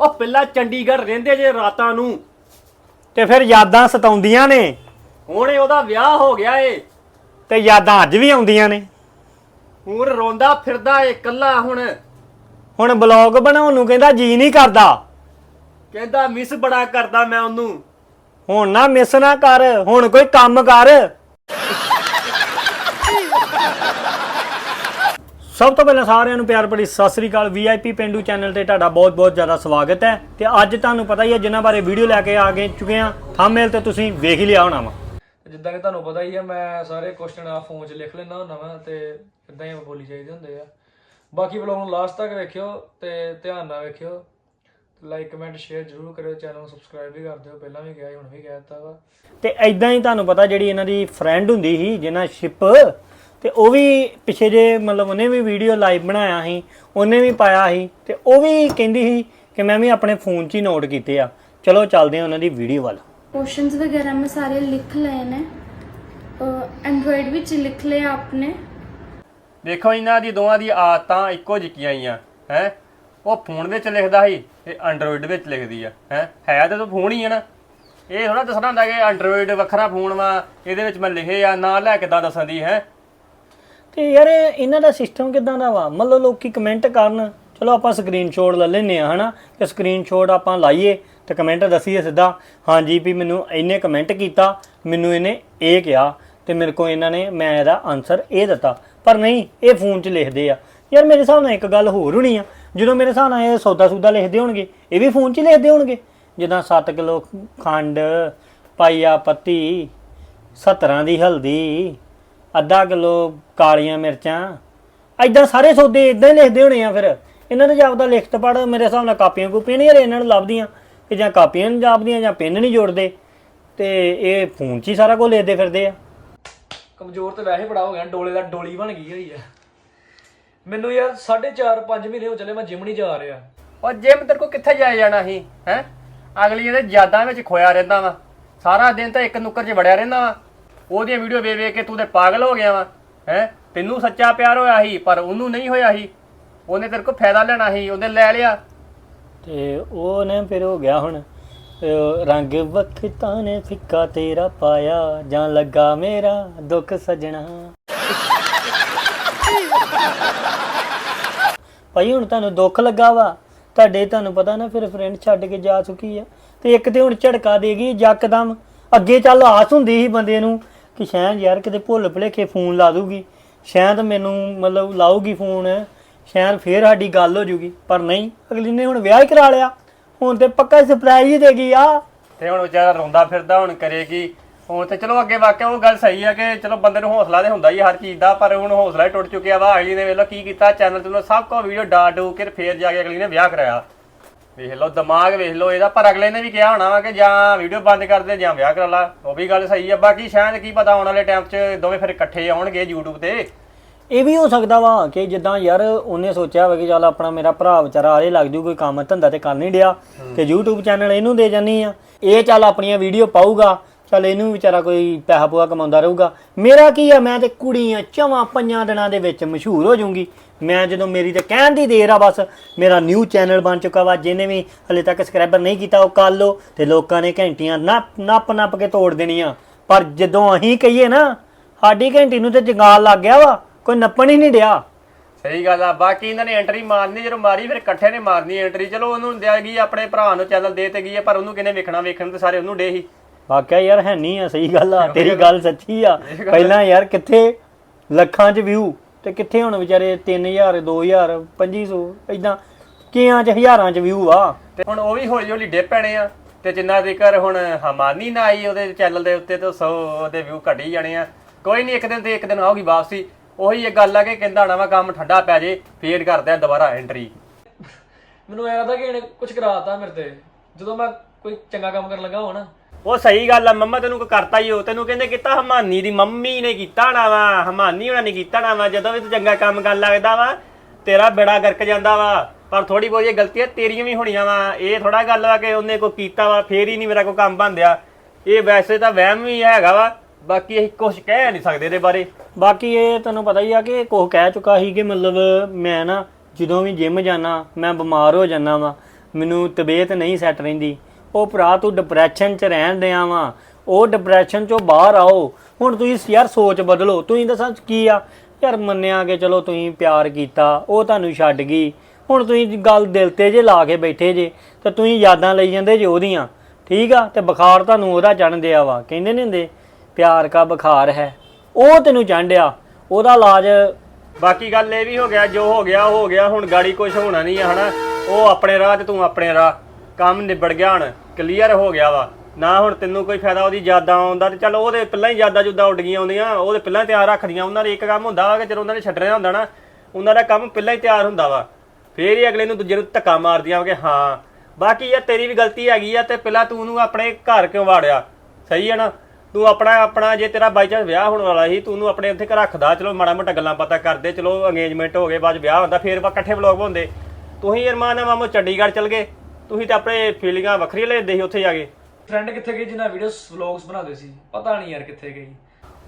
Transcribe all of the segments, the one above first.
ਉਹ ਪਹਿਲਾਂ ਚੰਡੀਗੜ੍ਹ ਰਹਿੰਦੇ ਜੇ ਰਾਤਾਂ ਨੂੰ। ਤੇ ਫਿਰ ਯਾਦਾਂ ਸਤਾਉਂਦੀਆਂ ਨੇ। ਹੁਣ ਇਹ ਉਹਦਾ ਵਿਆਹ ਹੋ ਗਿਆ ਏ। ਤੇ ਯਾਦਾਂ ਅੱਜ ਵੀ ਆਉਂਦੀਆਂ ਨੇ। ਹੁਣ ਰੋਂਦਾ ਫਿਰਦਾ ਏ ਇਕੱਲਾ ਹੁਣ। ਹੁਣ ਬਲੌਗ ਬਣਾਉਣ ਨੂੰ ਕਹਿੰਦਾ ਜੀ ਨਹੀਂ ਕਰਦਾ। ਕਹਿੰਦਾ ਮਿਸ ਬੜਾ ਕਰਦਾ ਮੈਂ ਉਹਨੂੰ। ਹੁਣ ਨਾ ਮਿਸ ਨਾ ਕਰ ਹੁਣ ਕੋਈ ਕੰਮ ਕਰ। ਸਭ ਤੋਂ ਪਹਿਲਾਂ ਸਾਰਿਆਂ ਨੂੰ ਪਿਆਰ ਭਰੀ ਸਤਿ ਸ੍ਰੀ ਅਕਾਲ ਵੀਆਈਪੀ ਪਿੰਡੂ ਚੈਨਲ ਤੇ ਤੁਹਾਡਾ ਬਹੁਤ-ਬਹੁਤ ਜ਼ਿਆਦਾ ਸਵਾਗਤ ਹੈ ਤੇ ਅੱਜ ਤੁਹਾਨੂੰ ਪਤਾ ਹੀ ਹੈ ਜਿਨ੍ਹਾਂ ਬਾਰੇ ਵੀਡੀਓ ਲੈ ਕੇ ਆ ਗਏ ਚੁੱਕੇ ਆ ਥੰਬਨੇਲ ਤੇ ਤੁਸੀਂ ਵੇਖ ਹੀ ਲਿਆ ਹੋਣਾ ਵਾ। ਜਿੱਦਾਂ ਕਿ ਤੁਹਾਨੂੰ ਪਤਾ ਹੀ ਹੈ ਮੈਂ ਸਾਰੇ ਕੁਐਸਚਨ ਆ ਫੋਨ 'ਚ ਲਿਖ ਲੈਣਾ ਹੁੰਦਾ ਵਾਂ ਤੇ ਇਦਾਂ ਹੀ ਬੋਲੀ ਚਾਹੀਦੇ ਹੁੰਦੇ ਆ। ਬਾਕੀ ਵਲੋਗ ਨੂੰ ਲਾਸਟ ਤੱਕ ਵੇਖਿਓ ਤੇ ਧਿਆਨ ਨਾਲ ਵੇਖਿਓ। ਲਾਈਕ ਕਮੈਂਟ ਸ਼ੇਅਰ ਜ਼ਰੂਰ ਕਰਿਓ ਚੈਨਲ ਨੂੰ ਸਬਸਕ੍ਰਾਈਬ ਵੀ ਕਰ ਦਿਓ। ਪਹਿਲਾਂ ਵੀ ਕਿਹਾ ਸੀ ਹੁਣ ਵੀ ਕਹਿ ਦਿੱਤਾ ਵਾ। ਤੇ ਐਦਾਂ ਹੀ ਤੁਹਾਨੂੰ ਪਤਾ ਜਿਹੜੀ ਇਹਨਾਂ ਦੀ ਫਰੈਂਡ ਹੁੰਦੀ ਸੀ ਜਿਹਨਾਂ ਸ਼ਿਪ ਤੇ ਉਹ ਵੀ ਪਿਛੇ ਜੇ ਮਤਲਬ ਉਹਨੇ ਵੀ ਵੀਡੀਓ ਲਾਈਵ ਬਣਾਇਆ ਸੀ ਉਹਨੇ ਵੀ ਪਾਇਆ ਸੀ ਤੇ ਉਹ ਵੀ ਕਹਿੰਦੀ ਸੀ ਕਿ ਮੈਂ ਵੀ ਆਪਣੇ ਫੋਨ 'ਚ ਹੀ ਨੋਟ ਕੀਤੇ ਆ ਚਲੋ ਚੱਲਦੇ ਹਾਂ ਉਹਨਾਂ ਦੀ ਵੀਡੀਓ ਵੱਲ क्वेश्चंस वगैरह मैं सारे लिख लए ने एंड्रॉयड ਵਿੱਚ ਲਿਖ ਲਿਆ ਆਪਨੇ ਦੇਖੋ ਇਹਨਾਂ ਦੀ ਦੋਵਾਂ ਦੀ ਆਦਤਾਂ ਇੱਕੋ ਜਿਹੀਆਂ ਹੀ ਆ ਹੈ ਉਹ ਫੋਨ ਵਿੱਚ ਲਿਖਦਾ ਸੀ ਤੇ ਐਂਡਰੋਇਡ ਵਿੱਚ ਲਿਖਦੀ ਆ ਹੈ ਹੈ ਤਾਂ ਫੋਨ ਹੀ ਆ ਨਾ ਇਹ ਥੋੜਾ ਦੱਸਣਾ ਹੁੰਦਾ ਕਿ ਐਂਡਰੋਇਡ ਵੱਖਰਾ ਫੋਨ ਵਾ ਇਹਦੇ ਵਿੱਚ ਮੈਂ ਲਿਖੇ ਆ ਨਾ ਲੈ ਕਿਦਾਂ ਦੱਸਣ ਦੀ ਹੈ ਤੇ ਯਾਰ ਇਹ ਇਹਨਾਂ ਦਾ ਸਿਸਟਮ ਕਿਦਾਂ ਦਾ ਵਾ? ਮਤਲਬ ਲੋਕੀ ਕਮੈਂਟ ਕਰਨ। ਚਲੋ ਆਪਾਂ ਸਕਰੀਨਸ਼ਾਟ ਲੈ ਲੈਨੇ ਆ ਹਨਾ? ਕਿ ਸਕਰੀਨਸ਼ਾਟ ਆਪਾਂ ਲਾਈਏ ਤੇ ਕਮੈਂਟ ਦੱਸੀਏ ਸਿੱਧਾ। ਹਾਂਜੀ ਵੀ ਮੈਨੂੰ ਇਹਨੇ ਕਮੈਂਟ ਕੀਤਾ, ਮੈਨੂੰ ਇਹਨੇ ਇਹ ਕਿਹਾ ਤੇ ਮੇਰੇ ਕੋ ਇਹਨਾਂ ਨੇ ਮੈਂ ਇਹਦਾ ਆਨਸਰ ਇਹ ਦਿੱਤਾ। ਪਰ ਨਹੀਂ, ਇਹ ਫੋਨ 'ਚ ਲਿਖਦੇ ਆ। ਯਾਰ ਮੇਰੇ ਹਿਸਾਬ ਨਾਲ ਇੱਕ ਗੱਲ ਹੋਰ ਹੋਣੀ ਆ। ਜਦੋਂ ਮੇਰੇ ਹਿਸਾਬ ਨਾਲ ਇਹ ਸੌਦਾ ਸੂਦਾ ਲਿਖਦੇ ਹੋਣਗੇ, ਇਹ ਵੀ ਫੋਨ 'ਚ ਹੀ ਲਿਖਦੇ ਹੋਣਗੇ। ਜਿੱਦਾਂ 7 ਕਿਲੋ ਖੰਡ, ਪਾਈਆ ਪੱਤੀ 17 ਦੀ ਹਲਦੀ ਅੱਧਾ ਕਿਲੋ ਕਾਲੀਆਂ ਮਿਰਚਾਂ। ਐਦਾਂ ਸਾਰੇ ਸੌਦੇ ਇਦਾਂ ਹੀ ਲਿਖਦੇ ਹੋਣੇ ਆ ਫਿਰ। ਇਹਨਾਂ ਨੇ ਜਾਪਦਾ ਲਿਖਤ ਪੜ ਮੇਰੇ ਹਿਸਾਬ ਨਾਲ ਕਾਪੀਆਂ ਕੂਪੀਆਂ ਨਹੀਂ ਇਹਨਾਂ ਨੂੰ ਲੱਭਦੀਆਂ। ਕਿ ਜਾਂ ਕਾਪੀਆਂ ਨਹੀਂ ਜਾਪਦੀਆਂ ਜਾਂ ਪੈਨ ਨਹੀਂ ਜੋੜਦੇ। ਤੇ ਇਹ ਫੋਨ 'ਚ ਹੀ ਸਾਰਾ ਕੁਝ ਲਿਖਦੇ ਫਿਰਦੇ ਆ। ਕਮਜ਼ੋਰ ਤੇ ਵੈਸੇ ਬੜਾ ਹੋ ਗਿਆ ਡੋਲੇ ਦਾ ਡੋਲੀ ਬਣ ਗਈ ਹੋਈ ਆ। ਮੈਨੂੰ ਯਾਰ 4.5 5 ਮਹੀਨੇ ਹੋ ਚਲੇ ਮੈਂ ਜਿਮ ਨਹੀਂ ਜਾ ਰਿਹਾ। ਉਹ ਜਿਮ ਤੇਰੇ ਕੋ ਕਿੱਥੇ ਜਾਇਆ ਜਾਣਾ ਸੀ ਹੈ? ਅਗਲੀ ਇਹਦੇ ਯਾਦਾਂ ਵਿੱਚ ਖੋਇਆ ਰਹਿੰਦਾ ਵਾ। ਸਾਰਾ ਦਿਨ ਤਾਂ ਇੱਕ ਨੁੱਕਰ 'ਚ ਵੜਿਆ ਰਹਿੰਦਾ ਵਾ। ਉਹਦੀਆਂ ਵੀਡੀਓ ਵੇਖ ਵੇਖ ਕੇ ਤੂੰ ਤੇ ਪਾਗਲ ਹੋ ਗਿਆ ਵਾ, ਹੈ? ਤੈਨੂੰ ਸੱਚਾ ਪਿਆਰ ਹੋਇਆ ਸੀ, ਪਰ ਉਹਨੂੰ ਨਹੀਂ ਹੋਇਆ ਸੀ। ਉਹਨੇ ਤੇਰੇ ਕੋ ਫਾਇਦਾ ਲੈਣਾ ਸੀ, ਉਹਨੇ ਲੈ ਲਿਆ। ਤੇ ਉਹ ਨੇ ਫਿਰ ਹੋ ਗਿਆ ਹੁਣ ਅਹ ਰੰਗ ਵਕਤਾਂ ਨੇ ਫਿੱਕਾ ਤੇਰਾ ਪਾਇਆ, ਜਾਂ ਲੱਗਾ ਮੇਰਾ ਦੁੱਖ ਸਜਣਾ। ਭਾਈ, ਹੁਣ ਤੁਹਾਨੂੰ ਦੁੱਖ ਲੱਗਾ ਵਾ? ਤੁਹਾਡੇ ਤੁਹਾਨੂੰ ਪਤਾ ਨਾ, ਫਿਰ ਫਰੈਂਡ ਛੱਡ ਕੇ ਜਾ ਚੁੱਕੀ ਆ। ਤੇ ਇੱਕ ਤੇ ਹੁਣ ਝੜਕਾ ਦੇ ਗਈ ਯਕਦਮ ਅੱਗੇ ਚੱਲ ਆਸ ਹੁੰਦੀ ਸੀ ਬੰਦੇ ਨੂੰ ਕਿ ਸ਼ਾਇਦ ਯਾਰ ਕਿਤੇ ਭੁੱਲ ਭੁਲੇਖੇ ਫੋਨ ਲਾ ਦੂਗੀ। ਸ਼ਾਇਦ ਮੈਨੂੰ ਮਤਲਬ ਲਾਊਗੀ ਫੋਨ। ਸ਼ਾਇਦ ਫੇਰ ਸਾਡੀ ਗੱਲ ਹੋ ਜੂਗੀ। ਪਰ ਨਹੀਂ, ਅਗਲੀ ਨੇ ਹੁਣ ਵਿਆਹ ਹੀ ਕਰਾ ਲਿਆ। ਹੁਣ ਤੇ ਪੱਕਾ ਸਰਪ੍ਰਾਈਜ਼ ਹੀ ਦੇ ਆ। ਤੇ ਹੁਣ ਵਿਚਾਰਾ ਰੋਂਦਾ ਫਿਰਦਾ, ਹੁਣ ਕਰੇਗੀ। ਹੁਣ ਤੇ ਚਲੋ ਅੱਗੇ ਵਾਕਿਆ ਉਹ ਗੱਲ ਸਹੀ ਆ ਕਿ ਚਲੋ ਬੰਦੇ ਨੂੰ ਹੌਸਲਾ ਤੇ ਹੁੰਦਾ ਹੀ ਹਰ ਚੀਜ਼ ਦਾ, ਪਰ ਹੁਣ ਹੌਸਲਾ ਹੀ ਟੁੱਟ ਚੁੱਕਿਆ ਵਾ। ਅਗਲੀ ਨੇ ਵੇਖ ਲਓ ਕੀ ਕੀਤਾ ਚੈਨਲ ਤੇ ਸਭ ਕੋ ਵੀਡੀਓ ਡਾ ਡੂ ਕੇ ਫੇਰ ਜਾ ਕੇ ਅਗਲੀ ਨੇ ਵਿਆਹ ਕਰਾਇਆ। ਵੇਖ ਲਓ ਦਿਮਾਗ ਵੇਖ ਲਓ ਇਹਦਾ ਪਰ ਅਗਲੇ ਨੇ ਵੀ ਕਿਹਾ ਹੋਣਾ ਵਾ ਕਿ ਜਾਂ ਵੀਡੀਓ ਬੰਦ ਕਰ ਦੇ ਜਾਂ ਵਿਆਹ ਕਰਾ ਲਾ। ਉਹ ਵੀ ਗੱਲ ਸਹੀ ਆ ਬਾਕੀ ਸ਼ਾਇਦ ਕੀ ਪਤਾ ਆਉਣ ਵਾਲੇ ਟਾਈਮ 'ਚ ਦੋਵੇਂ ਫਿਰ ਇਕੱਠੇ ਆਉਣਗੇ YouTube ਤੇ। ਇਹ ਵੀ ਹੋ ਸਕਦਾ ਵਾ ਕਿ ਜਿੱਦਾਂ ਯਾਰ ਉਹਨੇ ਸੋਚਿਆ ਹੋਵੇ ਕਿ ਚੱਲ ਆਪਣਾ ਮੇਰਾ ਭਰਾ ਵਿਚਾਰਾ ਆਰੇ ਲੱਗ ਜੂ ਕੋਈ ਕੰਮ ਧੰਦਾ ਤੇ ਕਰ ਨਹੀਂ ਡਿਆ। ਤੇ YouTube ਚੈਨਲ ਇਹਨੂੰ ਦੇ ਜਾਨੀ ਆ। ਇਹ ਚੱਲ ਆਪਣੀਆਂ ਵੀਡੀਓ ਪਾਊਗਾ। ਚੱਲ ਇਹਨੂੰ ਵਿਚਾਰਾ ਕੋਈ ਪੈਸਾ ਪੂਆ ਕਮਾਉਂਦਾ ਰਹੂਗਾ। ਮੇਰਾ ਕੀ ਆ, ਮੈਂ ਤੇ ਕੁੜੀਆਂ ਚਵਾਂ ਪੰਜਾਂ ਦਿਨਾਂ ਦੇ ਵਿੱਚ ਮਸ਼ਹੂਰ ਹੋ ਜਾਊਂਗੀ। ਮੈਂ ਜਦੋਂ ਮੇਰੀ ਤੇ ਕਹਿਣ ਦੀ ਦੇਰ ਆ ਬਸ, ਮੇਰਾ ਨਿਊ ਚੈਨਲ ਬਣ ਚੁੱਕਾ ਵਾ, ਜਿਹਨੇ ਵੀ ਹਲੇ ਤੱਕ ਸਬਸਕ੍ਰਾਈਬਰ ਨਹੀਂ ਕੀਤਾ, ਉਹ ਕਰ ਲੋ ਤੇ ਲੋਕਾਂ ਨੇ ਘੰਟੀਆਂ ਨੱਪ ਨੱਪ ਨੱਪ ਕੇ ਤੋੜ ਦੇਣੀਆਂ। ਪਰ ਜਦੋਂ ਅਸੀਂ ਕਹੀਏ ਨਾ, ਸਾਡੀ ਘੰਟੀ ਨੂੰ ਤੇ ਜੰਗਾਲ ਲੱਗ ਗਿਆ ਵਾ, ਕੋਈ ਨੱਪਣ ਹੀ ਨਹੀਂ ਡਿਆ। ਸਹੀ ਗੱਲ ਆ, ਬਾਕੀ ਇਹਨਾਂ ਨੇ ਐਂਟਰੀ ਮਾਰਨੀ, ਜਦੋਂ ਮਾਰੀ ਫਿਰ ਇਕੱਠੇ ਨੇ ਮਾਰਨੀ ਐਂਟਰੀ ਚਲੋ ਉਹਨੂੰ ਦਿਆ ਗਈ ਆਪਣੇ ਭਰਾ ਨੂੰ ਚੈਨਲ ਦੇ ਤੇ ਗਈ ਆ, ਪਰ ਉਹਨੂੰ ਕਿਹਨੇ ਵੇਖਣਾ, ਵੇਖਣ ਤੇ ਸਾਰੇ ਉਹਨੂੰ ਡੇ ਹੀ। ਵਾਕਿਆ ਯਾਰ ਹੈ ਨਹੀਂ ਆ ਸਹੀ ਗੱਲ ਆ ਤੇਰੀ ਗੱਲ ਸੱਚੀ ਆ। ਪਹਿਲਾਂ ਯਾਰ ਕਿੱਥੇ ਲੱਖਾਂ 'ਚ ਵਿਊ ਤੇ ਕਿੱਥੇ ਹੁਣ ਵਿਚਾਰੇ 3000 2000 2500 ਇਦਾਂ ਕਿਆਂ 'ਚ ਹਜ਼ਾਰਾਂ 'ਚ ਵਿਊ ਆ। ਤੇ ਹੁਣ ਉਹ ਵੀ ਹੌਲੀ ਹੌਲੀ ਡੇ ਪੈਣੇ ਆ। ਤੇ ਜਿੰਨਾ ਜ਼ਿਕਰ ਹੁਣ ਹਮਾਨੀ ਨਾ ਆਈ ਉਹਦੇ ਚੈਨਲ ਦੇ ਉੱਤੇ ਤੇ 100 ਉਹਦੇ ਵਿਊ ਘਟੀ ਜਾਣੇ ਆ। ਕੋਈ ਨਹੀਂ ਇੱਕ ਦਿਨ ਤੇ ਇੱਕ ਦਿਨ ਆਊਗੀ ਵਾਪਸੀ। ਉਹੀ ਇਹ ਗੱਲ ਆ ਕਿ ਕਹਿੰਦਾ ਹੋਣਾ ਵਾ ਕੰਮ ਠੰਡਾ ਪੈ ਜੇ ਫੇਰ ਕਰਦੇ ਆ ਦੁਬਾਰਾ ਐਂਟਰੀ ਮੈਨੂੰ ਐਂ ਲੱਗਦਾ ਕਿ ਇਹਨੇ ਕੁਝ ਕਰਾਤਾ ਮੇਰੇ ਤੇ। ਜਦੋਂ ਮੈਂ ਕੋਈ ਚੰਗਾ ਕੰਮ ਕਰਨ ਲੱਗਾ ਹੋਣਾ ਉਹ ਸਹੀ ਗੱਲ ਆ, ਮੰਮਾ ਤੈਨੂੰ ਕੋ ਕਰਤਾ ਹੀ ਹੋ ਤੈਨੂੰ ਕਹਿੰਦੇ ਕੀਤਾ ਹਮਾਨੀ ਦੀ, ਮੰਮੀ ਨੇ ਕੀਤਾ ਨਾ ਵਾ। ਹਮਾਨੀ ਉਹਨਾਂ ਨੇ ਕੀਤਾ ਨਾ ਵਾ। ਜਦੋਂ ਵੀ ਤੂੰ ਚੰਗਾ ਕੰਮ ਕਰਨ ਲੱਗਦਾ ਵਾ, ਤੇਰਾ ਬੇੜਾ ਗਰਕ ਜਾਂਦਾ ਵਾ। ਪਰ ਥੋੜੀ ਬਹੁਤੀ ਗਲਤੀਆਂ ਤੇਰੀਆਂ ਵੀ ਹੋਣੀਆਂ ਵਾ। ਇਹ ਥੋੜਾ ਗੱਲ ਵਾ ਕਿ ਉਹਨੇ ਕੋ ਕੀਤਾ ਵਾ, ਫੇਰ ਹੀ ਨਹੀਂ ਮੇਰਾ ਕੋ ਕੰਮ ਬੰਦਿਆ ਇਹ ਵੈਸੇ ਤਾਂ ਵਹਿਮ ਵੀ ਹੈਗਾ ਵਾ। ਬਾਕੀ ਅਸੀਂ ਕੁਝ ਕਹਿ ਨਹੀਂ ਸਕਦੇ ਇਹਦੇ ਬਾਰੇ। ਬਾਕੀ ਇਹ ਤੁਹਾਨੂੰ ਪਤਾ ਹੀ ਆ ਕਿ ਕੋਹ ਕਹਿ ਚੁੱਕਾ ਸੀ ਕਿ ਮਤਲਬ ਮੈਂ ਨਾ ਜਦੋਂ ਵੀ ਜਿਮ ਜਾਣਾ ਮੈਂ ਬਿਮਾਰ ਹੋ ਜਾਂਦਾ ਵਾ। ਮੈਨੂੰ ਤਬੀਅਤ ਨਹੀਂ ਸੈੱਟ ਰਹਿੰਦੀ। ਉਹ ਭਰਾ, ਤੂੰ ਡਿਪਰੈਸ਼ਨ 'ਚ ਰਹਿਣ ਦਿਆਂ ਵਾ। ਉਹ ਡਿਪਰੈਸ਼ਨ 'ਚੋਂ ਬਾਹਰ ਆਓ। ਹੁਣ ਤੁਸੀਂ ਯਾਰ ਸੋਚ ਬਦਲੋ। ਤੁਸੀਂ ਦੱਸਾਂ ਕੀ ਆ? ਯਾਰ ਮੰਨਿਆ ਕਿ ਚਲੋ ਤੁਸੀਂ ਪਿਆਰ ਕੀਤਾ, ਉਹ ਤੁਹਾਨੂੰ ਛੱਡ ਗਈ। ਹੁਣ ਤੁਸੀਂ ਗੱਲ ਦਿਲ ਤੇ ਜੇ ਲਾ ਕੇ ਬੈਠੇ ਜੇ, ਤੇ ਤੁਸੀਂ ਯਾਦਾਂ ਲਈ ਜਾਂਦੇ ਜੇ ਉਹਦੀਆਂ। ਠੀਕ ਆ? ਤੇ ਬੁਖਾਰ ਤੁਹਾਨੂੰ ਉਹਦਾ ਚੜਨ ਦਿਆ ਵਾ। ਕਹਿੰਦੇ ਨਹੀਂ ਹੁੰਦੇ, ਪਿਆਰ ਕਾ ਬੁਖਾਰ ਹੈ। ਉਹ ਤੈਨੂੰ ਚੰਡਿਆ ਉਹਦਾ ਇਲਾਜ ਬਾਕੀ ਗੱਲ ਇਹ ਵੀ ਹੋ ਗਿਆ, ਜੋ ਹੋ ਗਿਆ, ਉਹ ਹੋ ਗਿਆ। ਹੁਣ ਗਾੜੀ ਕੁਝ ਹੋਣਾ ਨਹੀਂ ਹੈ ਹਨਾ? ਉਹ ਆਪਣੇ ਰਾਹ ਤੇ ਤੂੰ ਆਪਣੇ ਰਾਹ। ਕੰਮ ਨਿਬੜ ਗਿਆ ਹੁਣ ਕਲੀਅਰ ਹੋ ਗਿਆ ਵਾ। ਨਾ ਹੁਣ ਤੈਨੂੰ ਕੋਈ ਫਾਇਦਾ ਉਹਦੀ ਯਾਦਾਂ ਆਉਂਦਾ ਤੇ ਚਲ ਉਹਦੇ ਪਹਿਲਾਂ ਹੀ ਯਾਦਾਂ ਜੁੱਦਾਂ ਉੱਡ ਗਈਆਂ ਹੁੰਦੀਆਂ, ਉਹਦੇ ਪਹਿਲਾਂ ਹੀ ਤਿਆਰ ਰੱਖਦੀਆਂ, ਉਹਨਾਂ ਦਾ ਇੱਕ ਕੰਮ ਹੁੰਦਾ ਵਾ ਕਿ ਜਦੋਂ ਉਹਨਾਂ ਨੇ ਛੱਡਣਾ ਹੁੰਦਾ ਨਾ, ਉਹਨਾਂ ਦਾ ਕੰਮ ਪਹਿਲਾਂ ਹੀ ਤਿਆਰ ਹੁੰਦਾ ਵਾ। ਫੇਰ ਹੀ ਅਗਲੇ ਨੂੰ ਦੂਜੇ ਨੂੰ ਧੱਕਾ ਮਾਰਦੀਆਂ ਵਾ ਕਿ ਹਾਂ, ਬਾਕੀ ਯਾਰ ਤੇਰੀ ਵੀ ਗਲਤੀ ਹੈਗੀ ਆ ਤੇ ਪਹਿਲਾਂ ਤੂੰ ਉਹਨੂੰ ਆਪਣੇ ਘਰ ਕਿਉਂ ਵਾੜਿਆ? ਸਹੀ ਹੈ ਨਾ? ਤੂੰ ਆਪਣਾ ਆਪਣਾ ਜੇ ਤੇਰਾ ਬਾਈ ਚਾਂਸ ਵਿਆਹ ਹੋਣ ਵਾਲਾ ਸੀ, ਤੂੰ ਉਹਨੂੰ ਆਪਣੇ ਉੱਥੇ ਘਰ ਰੱਖਦਾ, ਚਲੋ ਮਾੜਾ ਮੋਟਾ ਗੱਲਾਂ ਪਤਾ ਕਰਦੇ, ਚਲੋ ਅੰਗੇਜਮੈਂਟ ਹੋ ਗਏ, ਬਾਅਦ 'ਚ ਵਿਆਹ ਹੁੰਦਾ, ਫੇਰ ਆਪਾਂ ਇਕੱਠੇ ਵਲੌਗ ਹੁੰਦੇ ਤੁਸੀਂ ਅਰਮਾਨ ਨਾਲ ਮਾਮੋ ਚੰਡੀਗੜ੍ਹ ਚਲ ਗਏ। ਤੁਸੀਂ ਤਾਂ ਆਪਣੇ ਫੀਲਿੰਗਾਂ ਵੱਖਰੀਆਂ ਲੈਂਦੇ ਸੀ ਉੱਥੇ ਜਾ ਕੇ। ਫਰੈਂਡ ਕਿੱਥੇ ਗਈ ਜਿਨ੍ਹਾਂ ਵੀਡੀਓਸ ਵਲੌਗਸ ਬਣਾਉਂਦੇ ਸੀ? ਪਤਾ ਨਹੀਂ ਯਾਰ ਕਿੱਥੇ ਗਈ।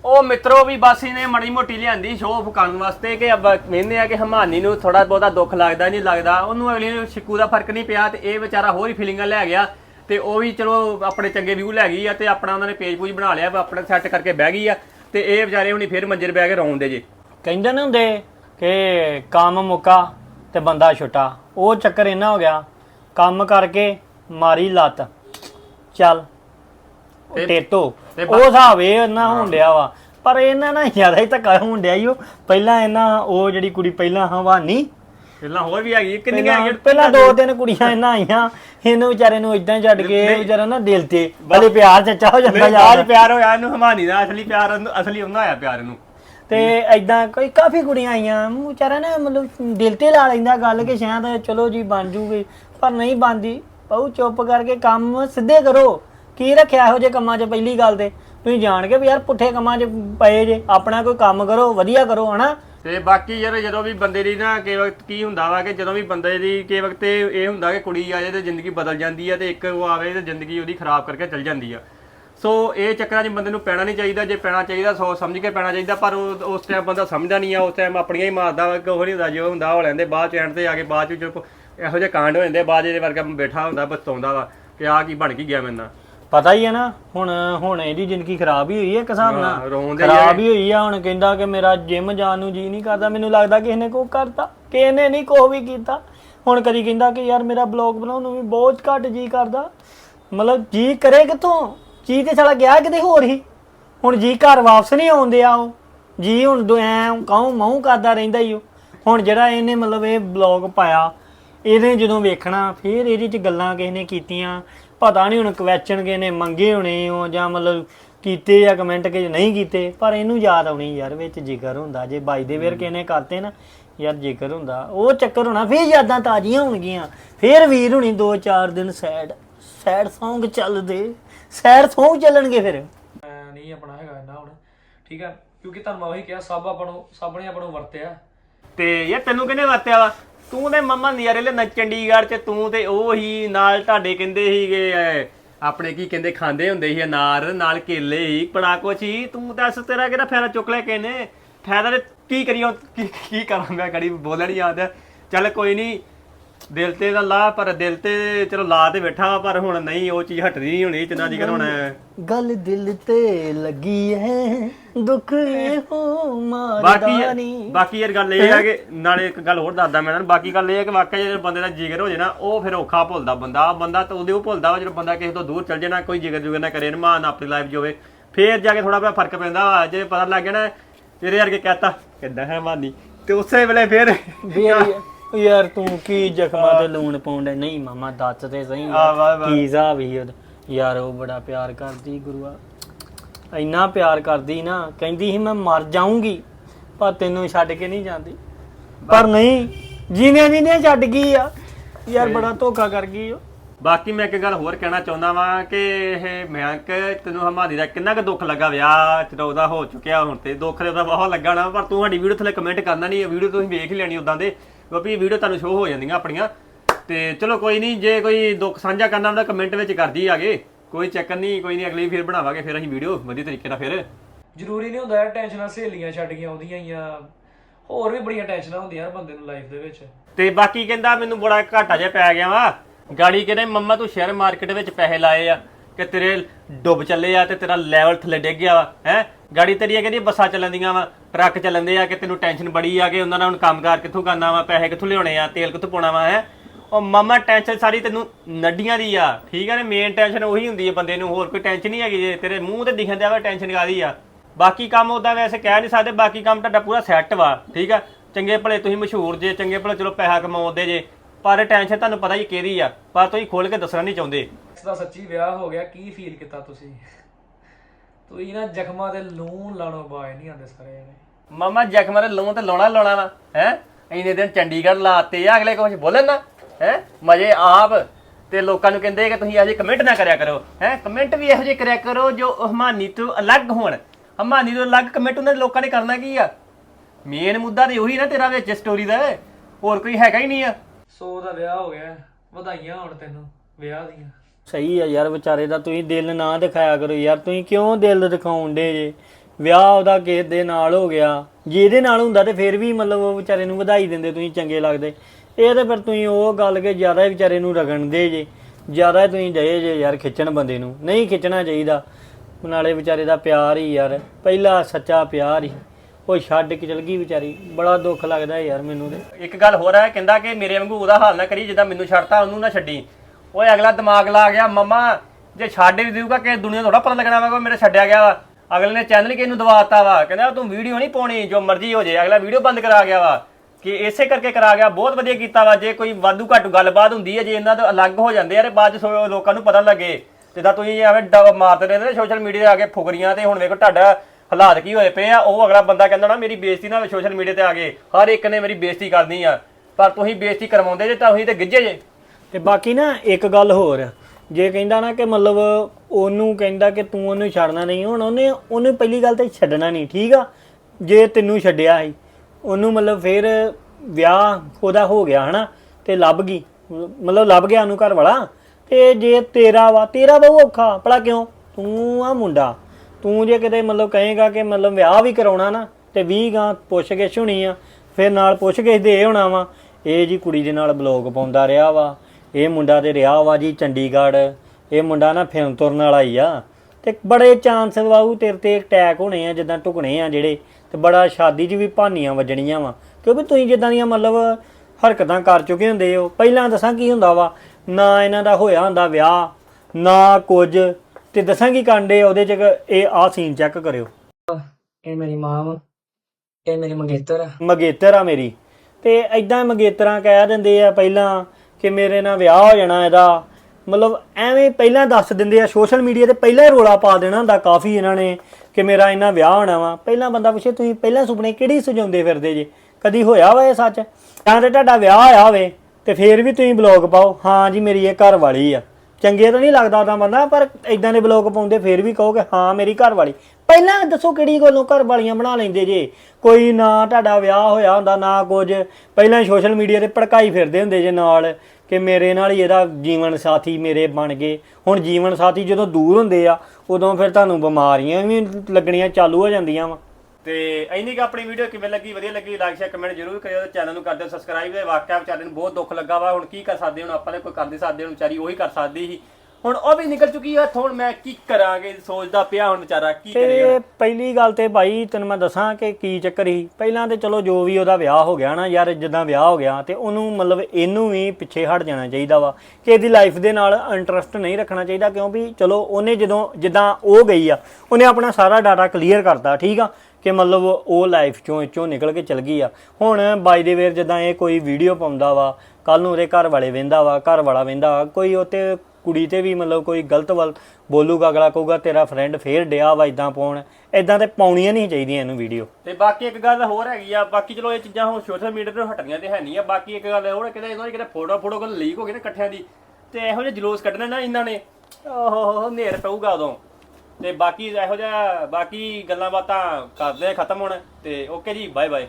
ਉਹ ਮਿੱਤਰੋ ਵੀ ਬਸ ਇਹਨੇ ਮੜੀ ਮੋਟੀ ਲਿਆਂਦੀ ਸ਼ੋਅ ਫੁਕਾਉਣ ਵਾਸਤੇ ਕਿ ਅੱਬ ਕਹਿੰਦੇ ਆ ਕਿ ਹਮਾਨੀ ਨੂੰ ਥੋੜਾ ਬਹੁਤਾ ਦੁੱਖ ਲੱਗਦਾ ਨਹੀਂ ਲੱਗਦਾ। ਉਹਨੂੰ ਅਗਲੀ ਨੂੰ ਸ਼ਿਕੂ ਦਾ ਫ਼ਰਕ ਨਹੀਂ ਪਿਆ ਤੇ ਇਹ ਵਿਚਾਰਾ ਹੋਰ ਹੀ ਫੀਲਿੰਗਾਂ ਲੈ ਗਿਆ। ਤੇ ਉਹ ਵੀ ਚਲੋ ਆਪਣੇ ਚੰਗੇ ਵਿਊ ਲੈ ਗਈ ਆ ਤੇ ਆਪਣਾ ਉਹਨਾਂ ਨੇ ਪੇਜ ਪੂਜ ਬਣਾ ਲਿਆ ਵਾ ਆਪਣਾ ਸੈੱਟ ਕਰਕੇ ਬਹਿ ਗਈ ਆ ਤੇ ਇਹ ਵਿਚਾਰੇ ਹੁਣੀ ਫਿਰ ਮੰਜਰ ਬਹਿ ਕੇ ਰੋਂਦੇ ਜੇ। ਕਹਿੰਦੇ ਨੇ ਹੁੰਦੇ ਕਿ ਕੰਮ ਮੁੱਕਾ ਤੇ ਬੰਦਾ ਛੁੱਟਾ। ਉਹ ਚੱਕਰ ਇਹਨਾਂ ਹੋ ਗਿਆ ਕੰਮ ਕਰਕੇ ਮਾਰੀ ਲੱਤ। ਚੱਲ ਤੇ- ਟੇਟੋ ਤੇ ਉਹ ਹਿਸਾਬ ਇਹ ਹੋਣ ਡਿਆ ਵਾ। ਪਰ ਇਹਨਾਂ ਨਾਲ ਜ਼ਿਆਦਾ ਹੀ ਧੱਕਾ ਹੋਣ ਡਿਆ ਈ ਉਹ ਪਹਿਲਾਂ ਇਹਨਾਂ ਉਹ ਜਿਹੜੀ ਕੁੜੀ ਪਹਿਲਾਂ ਹਵਾਨੀ ਪਹਿਲਾਂ ਹੋਰ ਵੀ ਹੈਗੀ ਕਿੰਨੀਆਂ ਪਹਿਲਾਂ ਹੈਗੀਆਂ ਪਹਿਲਾਂ ਦੋ ਤਿੰਨ ਕੁੜੀਆਂ ਇਹਨਾਂ ਆਈਆਂ। ਇਹਨੂੰ ਵਿਚਾਰੇ ਨੂੰ ਇਦਾਂ ਛੱਡ ਕੇ ਇਹ ਵਿਚਾਰਾ ਨਾ ਦਿਲ ਤੇ ਬਲੇ ਪਿਆਰ ਚੱਚਾ ਹੋ ਜਾਂਦਾ ਮੇਰੇ ਯਾਰ। ਬਾਅਦ ਪਿਆਰ ਹੋਇਆ ਇਹਨੂੰ ਹਮਾਨੀ ਦਾ ਅਸਲੀ ਪਿਆਰ ਉਹਨੂੰ- ਅਸਲੀ ਉਹਨਾਂ ਆਇਆ ਪਿਆਰ ਇਹਨੂੰ। ਤੇ ਐਦਾਂ ਕੋਈ ਕਾਫੀ ਕੁੜੀਆਂ ਆਈਆਂ। ਵਿਚਾਰਾ ਨਾ ਮਤਲਬ ਦਿਲ ਤੇ ਲਾ ਲੈਂਦਾ ਗੱਲ ਕਿ ਸ਼ਾਇਦ ਚਲੋ ਜੀ ਬਣ ਜੂਗੀ। ਪਰ ਨਹੀਂ ਬਣਦੀ। ਬਹੁ, ਚੁੱਪ ਕਰਕੇ ਕੰਮ ਸਿੱਧੇ ਕਰੋ। ਕੀ ਰੱਖਿਆ ਇਹੋ ਜਿਹੇ ਕੰਮਾਂ 'ਚ ਪਹਿਲੀ ਗੱਲ ਤੇ? ਤੁਸੀਂ ਜਾਣ ਕੇ ਵੀ ਯਾਰ ਪੁੱਠੇ ਕੰਮਾਂ 'ਚ ਪਏ ਜੇ। ਆਪਣਾ ਕੋਈ ਕੰਮ ਕਰੋ, ਵਧੀਆ ਕਰੋ, ਹਨਾ? ਤੇ ਬਾਕੀ ਯਾਰ ਜਦੋਂ ਵੀ ਬੰਦੇ ਦੀ ਨਾ ਕਿ ਵਕਤ ਕੀ ਹੁੰਦਾ ਵਾ ਕਿ ਜਦੋਂ ਵੀ ਬੰਦੇ ਦੀ ਕਿ ਵਕਤ ਇਹ ਇਹ ਹੁੰਦਾ ਕਿ ਕੁੜੀ ਆ ਜਾਏ ਤੇ ਜ਼ਿੰਦਗੀ ਬਦਲ ਜਾਂਦੀ ਆ ਤੇ ਇੱਕ ਉਹ ਆਵੇ ਤੇ ਜ਼ਿੰਦਗੀ ਉਹਦੀ ਖਰਾਬ ਕਰਕੇ ਚਲ ਜਾਂਦੀ ਆ। ਸੋ ਇਹ ਚੱਕਰਾਂ 'ਚ ਬੰਦੇ ਨੂੰ ਪੈਣਾ ਨਹੀਂ ਚਾਹੀਦਾ। ਜੇ ਪੈਣਾ ਚਾਹੀਦਾ ਸੋ ਸਮਝ ਕੇ ਪੈਣਾ ਚਾਹੀਦਾ, ਪਰ ਉਹ- ਉਸ ਟਾਈਮ ਬੰਦਾ ਸਮਝਦਾ ਨਹੀਂ ਆ। ਉਸ ਟਾਈਮ ਆਪਣੀਆਂ ਹੀ ਮਾਰਦਾ ਵਾ ਕਿ ਉਹ ਨਹੀਂ ਹੁੰਦਾ। ਜੋ ਹੁੰਦਾ ਹੋ ਲੈਂਦੇ, ਬਾਅਦ ਚ ਐਂਡ ਤੇ ਆ ਕੇ ਬਾਅਦ ਚ ਜੋ ਇਹੋ ਜਿਹੇ ਕਾਂਡ ਹੋ ਜਾਂਦੇ ਬਾਅਦ ਇਹਦੇ ਵਰਗਾ ਬੈਠਾ ਹੁੰਦਾ ਬਤਾਉਂਦਾ ਵਾ ਕਿ ਆ ਕੀ ਬਣ ਕੀ ਗਿਆ ਮੇਰੇ ਨਾਲ। ਪਤਾ ਹੀ ਹੈ ਨਾ ਹੁਣ ਹੁਣ ਇਹਦੀ ਜ਼ਿੰਦਗੀ ਖਰਾਬ ਹੀ ਹੋਈ ਹੈ ਇੱਕ ਹਿਸਾਬ ਹਾਂ, ਨਾਲ। ਰੋਂਦੇ ਹੀ ਖਰਾਬ ਹੀ ਹੋਈ ਆ ਹੁਣ ਕਹਿੰਦਾ ਕਿ ਮੇਰਾ ਜਿਮ ਜਾਣ ਨੂੰ ਜੀ ਨਹੀਂ ਕਰਦਾ ਮੈਨੂੰ ਲੱਗਦਾ ਕਿਸੇ ਨੇ ਕੋ ਕਰਤਾ ਕਿਸੇ ਨੇ ਨਹੀਂ ਕੋ ਵੀ ਕੀਤਾ। ਹੁਣ ਕਦੀ ਕਹਿੰਦਾ ਕਿ ਯਾਰ ਮੇਰਾ ਬਲੌਗ ਬਣਾਉਣ ਨੂੰ ਵੀ ਬਹੁਤ ਘੱਟ ਜੀ ਕਰਦਾ। ਮਤਲਬ ਜੀ ਕਰੇ ਕਿਥੋਂ? ਜੀ ਤੇ ਸਾਲਾ ਗਿਆ ਕਿਤੇ ਹੋਰ ਹੀ। ਹੁਣ ਜੀ ਘਰ ਵਾਪਸ ਨਹੀਂ ਆਉਂਦੇ ਆ ਉਹ। ਜੀ ਹੁਣ ਦੋ ਐ ਕਾਉ ਮਾਉ ਕਰਦਾ ਰਹਿੰਦਾ ਹੀ ਉਹ। ਹੁਣ ਜਿਹੜਾ ਇਹਨੇ ਮਤਲਬ ਇਹ ਬਲੌਗ ਪਾਇਆ ਇਹਨੇ ਜਦੋਂ ਵੇਖਣਾ ਫਿਰ ਇਹਦੇ ਚ ਗੱਲਾਂ ਕਿਸੇ ਨੇ ਕੀਤੀਆਂ। ਪਤਾ ਨਹੀਂ ਹੁਣ ਕੁਐਸਚਨ ਕਿਸੇ ਨੇ ਮੰਗੇ ਹੋਣੇ ਉਹ ਜਾਂ ਮਤਲਬ ਕੀਤੇ ਜਾਂ ਕਮੈਂਟ ਕਿ ਨਹੀਂ ਕੀਤੇ। ਪਰ ਇਹਨੂੰ ਯਾਦ ਆਉਣੀ ਯਾਰ ਵਿੱਚ ਜ਼ਿਕਰ ਹੁੰਦਾ। ਜੇ ਬਾਈ ਦੇ ਵੇਰ ਕਿਸੇ ਨੇ ਕਰਤੇ ਨਾ ਯਾਰ ਜ਼ਿਕਰ ਹੁੰਦਾ। ਉਹ ਚੱਕਰ ਹੋਣਾ ਫਿਰ ਯਾਦਾਂ ਤਾਜ਼ੀਆਂ ਹੋਣਗੀਆਂ। ਫਿਰ ਵੀਰ ਹੁਣੀ 2-4 ਦਿਨ ਸੈਡ ਸੈਡ Song ਚੱਲਦੇ। ਸੈਡ Song ਚੱਲਣਗੇ ਫਿਰ। ਮੈਂ ਨਹੀਂ ਆਪਣਾ ਹੈਗਾ ਇੰਨਾ ਹੁਣ ਠੀਕ ਹੈ ਕਿਉਂਕਿ ਤੁਹਾਨੂੰ ਮੈਂ ਉਹੀ ਕਿਹਾ ਸਭ ਆਪਾਂ ਨੂੰ ਸਭ ਨੇ ਆਪਾਂ ਨੂੰ ਵਰਤਿਆ। ਤੇ ਯਾਰ ਤੈਨੂੰ ਕਿਹਨੇ ਵਰਤਿਆ ਵਾ? ਤੂੰ ਤੇ ਮੰਮਾ ਨਜ਼ਾਰੇ ਲੈ ਚੰਡੀਗੜ੍ਹ ਚ ਤੂੰ ਤੇ ਉਹ ਹੀ ਨਾਲ ਤੁਹਾਡੇ ਕਹਿੰਦੇ ਸੀਗੇ ਅਹ, ਆਪਣੇ ਕੀ ਕਹਿੰਦੇ ਖਾਂਦੇ ਹੁੰਦੇ ਸੀ ਅਨਾਰ ਨਾਲ ਕੇਲੇ ਹੀ ਬੜਾ ਕੁਛ ਹੀ ਤੂੰ ਦੱਸ ਤੇਰਾ ਕਿਹੜਾ ਫਾਇਦਾ ਚੁੱਕ ਲੈ ਕੇ ਫਾਇਦਾ ਤੇ ਕੀ ਕਰੀਓ ਕੀ ਕੀ ਕਰਾਂ ਮੈਂ ਕੜੀ ਬੋਲਣ ਹੀ ਆਉਂਦਾ ਚੱਲ ਕੋਈ ਨਹੀਂ ਦਿਲ ਤੇ ਤਾਂ ਲਾ ਪਰ ਦਿਲ ਤੇ ਚਲੋ ਲਾ ਤੇ ਬੈਠਾ ਵਾ, ਪਰ ਹੁਣ ਨਹੀਂ ਉਹ ਚੀਜ਼ ਹਟਦੀ ਨਹੀਂ ਹੋਣੀ ਜਿੰਨਾ ਜਿਕਰ ਹੁਣ ਗੱਲ ਦਿਲ ਤੇ ਲੱਗੀ ਹੈ ਦੁੱਖ ਇਹੋ ਮਾਰਦਾ ਬਾਕੀ ਨਹੀਂ ਬਾਕੀ ਯਾਰ ਗੱਲ ਇਹ ਹੈ ਕਿ ਨਾਲੇ ਇੱਕ ਗੱਲ ਹੋਰ ਦੱਸਦਾ ਮੈਂ ਇਹਨਾਂ ਨੂੰ ਬਾਕੀ ਗੱਲ ਇਹ ਹੈ ਕਿ ਵਾਕਿਆ ਜਦੋਂ ਬੰਦੇ ਦਾ ਜਿਗਰ ਹੋ ਜੇ ਨਾ ਉਹ ਫਿਰ ਔਖਾ ਭੁੱਲਦਾ ਬੰਦਾ ਬੰਦਾ ਤਾਂ ਉਹਦੇ ਉਹ ਭੁੱਲਦਾ ਵਾ ਜਦੋਂ ਬੰਦਾ ਕਿਸੇ ਤੋਂ ਦੂਰ ਚੱਲ ਜੇ ਨਾ ਕੋਈ ਜਿਗਰ ਜੁਗਰ ਨਾ ਕਰੇ ਨਾ ਮਾਨ ਆਪਣੀ ਲਾਈਫ ਜੋਵੇ ਫੇਰ ਜਾ ਕੇ ਥੋੜਾ ਜਿਹਾ ਫ਼ਰਕ ਪੈਂਦਾ ਵਾ ਜੇ ਪਤਾ ਲੱਗ ਗਿਆ ਨਾ ਤੇਰੇ ਵਰਗੇ ਕਹਤਾ ਕਿੱਦਾਂ ਹੈ ਮਾਨੀ ਤੇ ਉਸੇ ਵੇਲੇ ਫੇਰ ਵੀਰ ਯਾਰ ਤੂੰ ਕੀ ਜ਼ਖਮਾਂ ਤੇ ਲੂਣ ਪਾਉਂਦਾ ਨਹੀਂ ਮਾਮਾ ਦੱਸ ਤੇ ਸਹੀ ਆ। ਕੀ ਹਿਸਾਬ ਉਹਦਾ? ਯਾਰ ਉਹ ਬੜਾ ਪਿਆਰ ਕਰਦੀ ਗੁਰੂਆ। ਇੰਨਾ ਪਿਆਰ ਕਰਦੀ ਨਾ ਕਹਿੰਦੀ ਸੀ ਮੈਂ ਮਰ ਜਾਊਂਗੀ ਪਰ ਤੈਨੂੰ ਛੱਡ ਕੇ ਨਹੀਂ ਜਾਂਦੀ। ਪਰ ਨਹੀਂ ਜੀਨੇ ਜੀਨੇ ਛੱਡ ਗਈ ਆ। ਯਾਰ ਬੜਾ ਧੋਖਾ ਕਰ ਗਈ ਉਹ। ਬਾਕੀ ਮੈਂ ਇੱਕ ਗੱਲ ਹੋਰ ਕਹਿਣਾ ਚਾਹੁੰਦਾ ਵਾਂ ਕਿ ਇਹ ਮਿਆਂਕ ਤੈਨੂੰ ਹਮਾਦੀ ਦਾ ਕਿੰਨਾ ਕੁ ਦੁੱਖ ਲੱਗਾ ਵਿਆਹ ਜਦੋਂ ਉਹਦਾ ਹੋ ਚੁੱਕਿਆ ਹੁਣ ਤੇ ਦੁੱਖ ਤੇ ਉਹਦਾ ਬਹੁਤ ਲੱਗਾ ਨਾ ਪਰ ਤੂੰ ਸਾਡੀ ਵੀਡੀਓ ਥੱਲੇ ਕਮੈਂਟ ਕਰਨਾ ਨਹੀਂ ਵੀਡੀਓ ਤੁਸੀਂ ਵੇਖ ਹੀ ਲੈਣੀ ਉਦਾਂ ਦੇ। ਕਿਉਂਕਿ ਵੀਡੀਓ ਤੁਹਾਨੂੰ ਸ਼ੋਅ ਹੋ ਜਾਂਦੀਆਂ ਆਪਣੀਆਂ। ਤੇ ਚਲੋ ਕੋਈ ਨਹੀਂ ਜੇ ਕੋਈ ਦੁੱਖ ਸਾਂਝਾ ਕਰਨਾ ਹੁੰਦਾ ਕਮੈਂਟ ਵਿੱਚ ਕਰਦੀ ਆਗੇ ਕੋਈ ਚੱਕਰ ਨਹੀਂ ਕੋਈ ਨਹੀਂ ਅਗਲੀ ਫਿਰ ਬਣਾਵਾਂਗੇ ਫਿਰ ਅਸੀਂ ਵੀਡੀਓ ਵਧੀਆ ਤਰੀਕੇ ਨਾਲ ਫਿਰ। ਜ਼ਰੂਰੀ ਨਹੀਂ ਹੁੰਦਾ ਯਾਰ ਟੈਨਸ਼ਨਾਂ ਸਹੇਲੀਆਂ ਛੱਡ ਗਈਆਂ ਉਹਦੀਆਂ ਹੀ ਆ। ਹੋਰ ਵੀ ਬੜੀਆਂ ਟੈਨਸ਼ਨਾਂ ਹੁੰਦੀਆਂ ਯਾਰ ਬੰਦੇ ਨੂੰ ਲਾਈਫ ਦੇ ਵਿੱਚ। ਤੇ ਬਾਕੀ ਕਹਿੰਦਾ ਮੈਨੂੰ ਬੜਾ ਘਾਟਾ ਜਿਹਾ ਪੈ ਗਿਆ ਵਾ। ਗਾੜੀ ਕਹਿੰਦੇ ਮੰਮਾ ਤੂੰ ਸ਼ੇਅਰ ਮਾਰਕੀਟ ਵਿੱਚ ਪੈਸੇ ਲਾਏ ਆ। ਕਿ ਤੇਰੇ ਡੁੱਬ ਚੱਲੇ ਆ ਤੇ ਤੇਰਾ ਲੈਵਲ ਥੱਲੇ ਡਿੱਗ ਗਿਆ ਵਾ, ਹੈ? ਗਾੜੀ ਤੇਰੀਆਂ ਕਹਿੰਦੀ ਬੱਸਾਂ ਚੱਲਣਦੀਆਂ ਵਾ? ਟਰੱਕ ਚੱਲਣਦੇ ਆ ਕਿ ਤੈਨੂੰ ਟੈਨਸ਼ਨ ਬੜੀ ਆ ਕਿ ਉਹਨਾਂ ਨਾਲ ਹੁਣ ਕੰਮਕਾਰ ਕਿੱਥੋਂ ਕਰਨਾ ਵਾ? ਪੈਸੇ ਕਿੱਥੋਂ ਲਿਆਉਣੇ ਆ? ਤੇਲ ਕਿੱਥੋਂ ਪਾਉਣਾ ਵਾ, ਹੈ? ਉਹ ਮਾਮਾ ਟੈਨਸ਼ਨ ਸਾਰੀ ਤੈਨੂੰ ਨੱਡੀਆਂ ਦੀ ਆ, ਠੀਕ ਆ ਨੇ? ਮੇਨ ਟੈਨਸ਼ਨ ਉਹੀ ਹੁੰਦੀ ਹੈ ਬੰਦੇ ਨੂੰ, ਹੋਰ ਕੋਈ ਟੈਨਸ਼ਨ ਨਹੀਂ ਹੈਗੀ ਜੇ ਤੇਰੇ ਮੂੰਹ ਤੇ ਦਿਖਣ ਦਿਆ ਵਾ ਟੈਨਸ਼ਨ ਕਾਦੀ ਆ? ਬਾਕੀ ਕੰਮ ਉਦਾਂ ਵੈਸੇ ਕਹਿ ਨਹੀਂ ਸਕਦੇ, ਬਾਕੀ ਕੰਮ ਤੁਹਾਡਾ ਪੂਰਾ ਸੈੱਟ ਵਾ, ਠੀਕ ਆ? ਚੰਗੇ ਭਲੇ ਤੁਸੀਂ ਮਸ਼ਹੂਰ ਜੇ, ਚੰਗੇ ਭਲੇ ਚਲੋ ਪੈਸਾ ਕਮਾਉਂਦੇ ਜੇ, ਪਰ ਟੈਨਸ਼ਨ ਤੁਹਾਨੂੰ ਪਤਾ ਹੀ ਕਿਹਦੀ ਆ, ਪਰ ਤੁਸੀਂ ਖੋਲ ਕੇ ਦੱਸਣਾ ਨਹੀਂ ਚਾਹੁੰਦੇ। ਇਸ ਦਾ ਸੱਚੀ ਵਿਆਹ ਹੋ ਗਿਆ ਕੀ ਫੀਲ ਕੀਤਾ ਤੁਸੀਂ? ਤੁਸੀਂ ਨਾ ਜ਼ਖਮਾਂ ਤੇ ਲੂਣ ਲਾਣੋ ਬਾਏ ਨਹੀਂ ਆਉਂਦੇ ਸਾਰੇ ਜਣੇ। ਮਾਮਾ ਜ਼ਖਮਾਂ ਦੇ ਲੋਨ ਤੇ ਲਾਉਣਾ ਲਾਉਣਾ ਵਾ ਹੈ? ਇੰਨੇ ਦਿਨ ਚੰਡੀਗੜ੍ਹ ਲਾਤੇ ਆ ਅਗਲੇ ਕੁਝ ਬੋਲਣ ਨਾ ਹੈ? ਮਜੇ ਆਪ ਤੇ ਲੋਕਾਂ ਨੂੰ ਕਹਿੰਦੇ ਕਿ ਤੁਸੀਂ ਇਹੋ ਜਿਹੇ ਕਮੈਂਟ ਨਾ ਕਰਿਆ ਕਰੋ ਹੈ? ਕਮੈਂਟ ਵੀ ਇਹੋ ਜਿਹੇ ਕਰਿਆ ਕਰੋ ਜੋ ਹਮਾਨੀ ਤੋਂ ਅਲੱਗ ਹੋਣ। ਹਮਾਨੀ ਤੋਂ ਅਲੱਗ ਕਮੈਂਟ ਉਹਨਾਂ ਦੇ ਲੋਕਾਂ ਨੇ ਕਰਨਾ ਕੀ ਆ? ਮੇਨ ਮੁੱਦਾ ਤੇ ਉਹੀ ਨਾ ਤੇਰਾ ਵਿੱਚ ਸਟੋਰੀ ਦਾ ਹੋਰ ਕੋਈ ਹੈਗਾ ਹੀ ਨਹੀਂ ਆ। ਸੋ ਦਾ ਵਿਆਹ ਹੋ ਗਿਆ ਵਧਾਈਆਂ ਹੋਣ ਤੈਨੂੰ ਵਿਆਹ ਦੀਆਂ। ਸਹੀ ਆ ਯਾਰ ਵਿਚਾਰੇ ਦਾ, ਤੁਸੀਂ ਦਿਲ ਨਾ ਦਿਖਾਇਆ ਕਰੋ ਯਾਰ, ਤੁਸੀਂ ਕਿਉਂ ਦਿਲ ਦਿਖਾਉਣ ਦੇ ਜੇ? ਵਿਆਹ ਉਹਦਾ ਕਿਸੇ ਦੇ ਨਾਲ ਹੋ ਗਿਆ ਜੇ ਇਹਦੇ ਨਾਲ ਹੁੰਦਾ ਤੇ ਫਿਰ ਵੀ ਮਤਲਬ ਉਹ ਵਿਚਾਰੇ ਨੂੰ ਵਧਾਈ ਦਿੰਦੇ, ਤੁਸੀਂ ਚੰਗੇ ਲੱਗਦੇ। ਇਹ ਤੇ ਫਿਰ ਤੁਸੀਂ ਉਹ ਗੱਲ ਕੇ ਜ਼ਿਆਦਾ ਹੀ ਵਿਚਾਰੇ ਨੂੰ ਰਗਣ ਦੇ ਜੇ, ਜ਼ਿਆਦਾ ਤੁਸੀਂ ਡਏ ਜੇ ਯਾਰ ਖਿੱਚਣ ਬੰਦੇ ਨੂੰ। ਨਹੀਂ ਖਿੱਚਣਾ ਚਾਹੀਦਾ। ਨਾਲੇ ਵਿਚਾਰੇ ਦਾ ਪਿਆਰ ਹੀ ਯਾਰ, ਪਹਿਲਾ ਸੱਚਾ ਪਿਆਰ ਹੀ। ਉਹ ਛੱਡ ਕੇ ਚਲ ਗਈ ਵਿਚਾਰੀ, ਬੜਾ ਦੁੱਖ ਲੱਗਦਾ ਯਾਰ ਮੈਨੂੰ ਤੇ। ਇੱਕ ਗੱਲ ਹੋਰ ਹੈ, ਕਹਿੰਦਾ ਕਿ ਮੇਰੇ ਵਾਂਗੂ ਉਹਦਾ ਹਾਲ ਨਾ ਕਰੀ, ਜਿੱਦਾਂ ਮੈਨੂੰ ਛੱਡਤਾ, ਉਹਨੂੰ ਨਾ ਛੱਡੀ। ਓਏ, ਅਗਲਾ ਦਿਮਾਗ ਲਾ ਗਿਆ, ਮਮਾ। ਜੇ ਛੱਡ ਵੀ ਦੇਊਗਾ ਕਿ ਦੁਨੀਆ ਥੋੜਾ ਪਤਾ ਲੱਗਣਾ ਵਾ ਕਿ ਮੇਰੇ ਛੱਡਿਆ ਗਿਆ ਵਾ। ਅਗਲੇ ਨੇ ਚੈਨਲ ਕਿਸ ਨੂੰ ਦਵਾਤਾ ਵਾ। ਕਹਿੰਦਾ, ਤੂੰ ਵੀਡੀਓ ਨਹੀਂ ਪਾਉਣੀ, ਜੋ ਮਰਜ਼ੀ ਹੋ ਜੇ। ਅਗਲਾ ਵੀਡੀਓ ਬੰਦ ਕਰਾ ਗਿਆ ਵਾ। ਕਿ ਇਸੇ ਕਰਕੇ ਕਰਾ ਗਿਆ। ਬਹੁਤ ਵਧੀਆ ਕੀਤਾ ਵਾ। ਜੇ ਕੋਈ ਵਾਧੂ ਘੱਟੂ ਗੱਲਬਾਤ ਹੁੰਦੀ ਹੈ, ਜੇ ਇਹਨਾਂ ਤੋਂ ਅਲੱਗ ਹੋ ਜਾਂਦੇ ਆ, ਤੇ ਬਾਅਦ ਚ ਸੋ ਲੋਕਾਂ ਨੂੰ ਪਤਾ ਲੱਗੇ। ਜਿੱਦਾਂ ਤੁਸੀਂ ਐਵੇਂ ਡ- ਮਾਰਦੇ ਰਹਿੰਦੇ ਸੋਸ਼ਲ ਮੀਡੀਆ ਤੇ ਆ ਕੇ ਫੁਕਰੀਆਂ ਤੇ। ਹੁਣ ਵੇਖੋ ਤੁਹਾਡਾ ਹਾਲਾਤ ਕੀ ਹੋਏ ਪਏ ਆ। ਉਹ ਅਗਲਾ ਬੰਦਾ ਕਹਿੰਦਾ ਨਾ, ਮੇਰੀ ਬੇਇੱਜ਼ਤੀ ਨਾ ਸੋਸ਼ਲ ਮੀਡੀਆ ਤੇ ਆ ਗਏ ਹਰ ਇੱਕ ਨੇ ਮੇਰੀ ਬੇਇੱਜ਼ਤੀ ਕਰਨੀ ਆ। ਪਰ ਤੁਸੀਂ ਬੇਇੱਜ਼ਤੀ ਕਰਵਾਉਂਦੇ ਜੇ, ਤਾਂ ਤੁਸੀਂ ਤੇ ਗਿੱਜੇ ਜੇ। ਤੇ ਬਾਕੀ ਨਾ ਇੱਕ ਗੱਲ ਹੋਰ, ਜੇ ਕਹਿੰਦਾ ਨਾ ਕਿ ਮਤਲਬ ਉਹਨੂੰ ਕਹਿੰਦਾ ਕਿ ਤੂੰ ਉਹਨੂੰ ਛੱਡਣਾ ਨਹੀਂ, ਹੁਣ ਉਹਨੇ ਉਹਨੇ ਪਹਿਲੀ ਗੱਲ ਤੇ ਛੱਡਣਾ ਨਹੀਂ, ਠੀਕ ਆ? ਜੇ ਤੈਨੂੰ ਛੱਡਿਆ ਸੀ, ਉਹਨੂੰ ਮਤਲਬ ਫਿਰ ਵਿਆਹ ਉਹਦਾ ਹੋ ਗਿਆ, ਹਨਾ? ਤੇ ਲੱਭ ਗਈ, ਮਤਲਬ ਲੱਭ ਗਿਆ ਉਹਨੂੰ ਘਰ ਵਾਲਾ, ਤੇ ਜੇ ਤੇਰਾ ਵਾ, ਤੇਰਾ ਬਹੁ ਔਖਾ, ਭਲਾ ਕਿਉਂ? ਤੂੰ ਆ ਮੁੰਡਾ, ਤੂੰ ਜੇ ਕਿਤੇ ਮਤਲਬ ਕਹੇਗਾ ਕਿ ਮਤਲਬ ਵਿਆਹ ਵੀ ਕਰਾਉਣਾ ਨਾ, ਤੇ 20 ਗਾਂ ਪੁੱਛ ਕੇ ਹੋਣੀ ਆ, ਫਿਰ ਨਾਲ ਪੁੱਛ ਕੇ ਦੇ ਹੋਣਾ ਵਾ, ਇਹ ਜੀ ਕੁੜੀ ਦੇ ਨਾਲ ਬਲੌਗ ਪਾਉਂਦਾ ਰਿਹਾ ਵਾ ਇਹ ਮੁੰਡਾ ਤੇ ਰਿਹਾ ਵਾ ਜੀ ਚੰਡੀਗੜ੍ਹ। ਇਹ ਮੁੰਡਾ ਨਾ ਫਿਰਨ ਤੁਰਨ ਵਾਲਾ ਹੀ ਆ। ਤੇ ਬੜੇ ਚਾਂਸ ਵਾਊ ਤੇਰੇ ਤੇ ਅਟੈਕ ਹੋਣੇ ਆ ਜਿੱਦਾਂ ਟੁਕਣੇ ਆ ਜਿਹੜੇ। ਤੇ ਬੜਾ ਸ਼ਾਦੀ 'ਚ ਵੀ ਭਾਨੀਆਂ ਵੱਜਣੀਆਂ ਵਾ। ਕਿਉਂਕਿ ਤੁਸੀਂ ਜਿੱਦਾਂ ਦੀਆਂ ਮਤਲਬ ਹਰਕਤਾਂ ਕਰ ਚੁੱਕੇ ਹੁੰਦੇ ਹੋ ਪਹਿਲਾਂ ਦੱਸਾਂ ਕੀ ਹੁੰਦਾ ਵਾ? ਨਾ ਇਹਨਾਂ ਦਾ ਹੋਇਆ ਹੁੰਦਾ ਵਿਆਹ ਨਾ ਕੁਝ। ਤੇ ਦੱਸਾਂ ਕੀ ਕਾਂਡੇ ਉਹਦੇ ਚ ਇਹ ਆ ਸੀਨ ਚੈੱਕ ਕਰਿਓ। ਇਹ ਮੇਰੀ ਮਾਂ ਵਾ। ਇਹ ਮੇਰੀ ਮੰਗੇਤਰ ਆ। ਮਗੇਤਰ ਆ ਮੇਰੀ। ਤੇ ਐਦਾਂ ਮਗੇਤਰਾਂ ਕਹਿ ਦਿੰਦੇ ਆ ਪਹਿਲਾਂ ਕਿ ਮੇਰੇ ਨਾਲ ਵਿਆਹ ਹੋ ਜਾਣਾ ਇਹਦਾ। ਮਤਲਬ ਐਵੇਂ ਪਹਿਲਾਂ ਦੱਸ ਦਿੰਦੇ ਆ ਸੋਸ਼ਲ ਮੀਡੀਆ ਤੇ ਪਹਿਲਾਂ ਹੀ ਰੋਲਾ ਪਾ ਦੇਣਾ ਹੁੰਦਾ ਕਾਫੀ ਇਹਨਾਂ ਨੇ ਕਿ ਮੇਰਾ ਇਹਨਾਂ ਵਿਆਹ ਹੋਣਾ ਵਾ। ਪਹਿਲਾਂ ਬੰਦਾ ਪੁੱਛੇ, ਤੁਸੀਂ ਪਹਿਲਾਂ ਸੁਪਨੇ ਕਿਹੜੀ ਸਜਾਉਂਦੇ ਫਿਰਦੇ ਜੇ? ਕਦੀ ਹੋਇਆ ਵਾ ਇਹ ਸੱਚ? ਜਾਂ ਤੇ ਤੁਹਾਡਾ ਵਿਆਹ ਹੋਇਆ ਹੋਵੇ ਤੇ ਫੇਰ ਵੀ ਤੁਸੀਂ ਬਲੌਗ ਪਾਓ। ਹਾਂ ਜੀ, ਮੇਰੀ ਇਹ ਘਰ ਵਾਲੀ ਆ। ਚੰਗੇ ਤਾਂ ਨਹੀਂ ਲੱਗਦਾ ਤਾਂ ਬੰਦਾ, ਪਰ ਇਦਾਂ ਦੇ ਬਲੌਗ ਪਾਉਂਦੇ ਫੇਰ ਵੀ ਕਹੋਗੇ, ਹਾਂ ਮੇਰੀ ਘਰ ਵਾਲੀ ਪਹਿਲਾਂ ਦੱਸੋ ਕਿਹੜੀ ਗੱਲੋਂ ਘਰ ਵਾਲੀਆਂ ਬਣਾ ਲੈਂਦੇ ਜੇ? ਕੋਈ ਨਾ ਤੁਹਾਡਾ ਵਿਆਹ ਹੋਇਆ ਹੁੰਦਾ, ਨਾ ਕੁਝ। ਪਹਿਲਾਂ ਸੋਸ਼ਲ ਮੀਡੀਆ ਤੇ ਭੜਕਾਈ ਫਿਰਦੇ ਹੁੰਦੇ ਜੇ ਨਾਲ, ਕਿ ਮੇਰੇ ਨਾਲ ਹੀ ਇਹਦਾ ਜੀਵਨ ਸਾਥੀ ਮੇਰੇ ਬਣ ਗਏ। ਹੁਣ ਜੀਵਨ ਸਾਥੀ ਜਦੋਂ ਦੂਰ ਹੁੰਦੇ ਆ, ਉਦੋਂ ਫਿਰ ਤੁਹਾਨੂੰ ਬਿਮਾਰੀਆਂ ਵੀ ਲੱਗਣੀਆਂ ਚਾਲੂ ਹੋ ਜਾਂਦੀਆਂ ਵਾ। ਤੇ ਇੰਨੀ ਕਿ ਆਪਣੀ ਵੀਡੀਓ ਕਿਵੇਂ ਲੱਗੀ? ਵਧੀਆ ਲੱਗੀ? ਲਾਈਕ ਸ਼ੇਅਰ ਕਮੈਂਟ ਜ਼ਰੂਰ ਕਰਿਓ ਤੇ ਚੈਨਲ ਨੂੰ ਕਰ ਦਿਓ ਸਬਸਕ੍ਰਾਈਬ ਤੇ ਵਾਕਿਆ ਵਿਚਾਰੇ ਨੂੰ ਬਹੁਤ ਦੁੱਖ ਲੱਗਾ ਵਾ। ਹੁਣ ਕੀ ਕਰ ਸਕਦੇ? ਹੁਣ ਆਪਾਂ ਨੇ ਕੋਈ ਕਰ ਨਹੀਂ ਸਕਦੇ ਹੁਣ ਵਿਚਾਰੀ ਉਹੀ ਕਰ ਸਕਦੀ ਸੀ। ਹੁਣ ਉਹ ਵੀ ਨਿਕਲ ਚੁੱਕੀ ਆ ਹੁਣ ਮੈਂ ਕੀ ਕਰਾਂਗੇ? ਸੋਚਦਾ ਪਿਆ ਹੁਣ ਵਿਚਾਰਾ ਕੀ ਕਰੇ ਤੇ ਪਹਿਲੀ ਗੱਲ ਤੇ ਭਾਈ ਤੈਨੂੰ ਮੈਂ ਦੱਸਾਂ ਕਿ ਕੀ ਚੱਕਰ ਸੀ। ਪਹਿਲਾਂ ਤੇ ਚਲੋ ਜੋ ਵੀ ਉਹਦਾ ਵਿਆਹ ਹੋ ਗਿਆ ਨਾ ਯਾਰ ਜਿੱਦਾਂ ਵਿਆਹ ਹੋ ਗਿਆ ਤੇ ਉਹਨੂੰ ਮਤਲਬ ਇਹਨੂੰ ਵੀ ਪਿੱਛੇ ਹਟ ਜਾਣਾ ਚਾਹੀਦਾ ਵਾ। ਕਿ ਇਹਦੀ ਲਾਈਫ ਦੇ ਨਾਲ ਇੰਟਰਸਟ ਨਹੀਂ ਰੱਖਣਾ ਚਾਹੀਦਾ ਕਿਉਂਕਿ ਚਲੋ ਉਹਨੇ ਜਦੋਂ ਜਿੱਦਾਂ ਉਹ ਗਈ ਆ ਉਹਨੇ ਆਪਣਾ ਸਾਰਾ ਡਾਟਾ ਕਲੀਅਰ ਕਰਤਾ ਠੀਕ ਆ? ਕਿ ਮਤਲਬ ਉਹ ਲਾਈਫ ਚੋਂ ਚੋਂ ਨਿਕਲ ਕੇ ਚਲ ਗਈ ਆ। ਹੁਣ ਬਾਈ ਦੇ ਵੇਰ ਜਿੱਦਾਂ ਇਹ ਕੋਈ ਵੀਡੀਓ ਪਾਉਂਦਾ ਵਾ ਕੱਲ ਨੂੰ ਉਹਦੇ ਘਰ ਵਾਲੇ ਵੇਂਦਾ ਵਾ, ਘਰ ਵਾਲਾ ਵੇਂਦਾ ਵਾ ਕੋਈ ਉਤੇ ਕੁੜੀ ਤੇ ਵੀ ਮਤਲਬ ਕੋਈ ਗਲਤ ਵੱਲ ਬੋਲੂਗਾ, ਅਗਲਾ ਕਹੂਗਾ, ਤੇਰਾ ਫਰੈਂਡ ਫੇਰ ਡਿਆ ਵਾ ਇਦਾਂ ਪਾਉਣ। ਇਦਾਂ ਤੇ ਪਾਉਣੀਆਂ ਨਹੀਂ ਚਾਹੀਦੀਆਂ ਇਹਨੂੰ ਵੀਡੀਓ ਤੇ ਬਾਕੀ ਇੱਕ ਗੱਲ ਹੋਰ ਹੈਗੀ ਆ, ਬਾਕੀ ਚਲੋ ਇਹ ਚੀਜ਼ਾਂ ਹੁਣ ਸੋਸ਼ਲ ਮੀਡੀਆ ਤੇ ਹਟਣੀਆਂ ਤੇ ਹੈ ਨਹੀਂ ਆ। ਬਾਕੀ ਇੱਕ ਗੱਲ ਹੋਰ ਕਿਤੇ ਇਹਨਾਂ ਦੀ ਕਿਤੇ ਫੋਟੋ ਫੋਟੋ ਗੱਲ ਲੀਕ ਹੋ ਗਈ ਨਾ ਇਕੱਠਿਆਂ ਦੀ, ਤੇ ਇਹੋ ਜਿਹੇ ਜਲੂਸ ਕੱਢਣੇ ਨਾ ਇਹਨਾਂ ਨੇ। ਓਹ ਨੇਰ ਪਊਗਾ ਉਦੋਂ। ਤੇ ਬਾਕੀ ਇਹੋ ਜਿਹਾ ਬਾਕੀ ਗੱਲਾਂ ਬਾਤਾਂ ਕਰਦੇ ਆ, ਖਤਮ ਹੁਣ, ਤੇ ਓਕੇ ਜੀ ਬਾਏ ਬਾਏ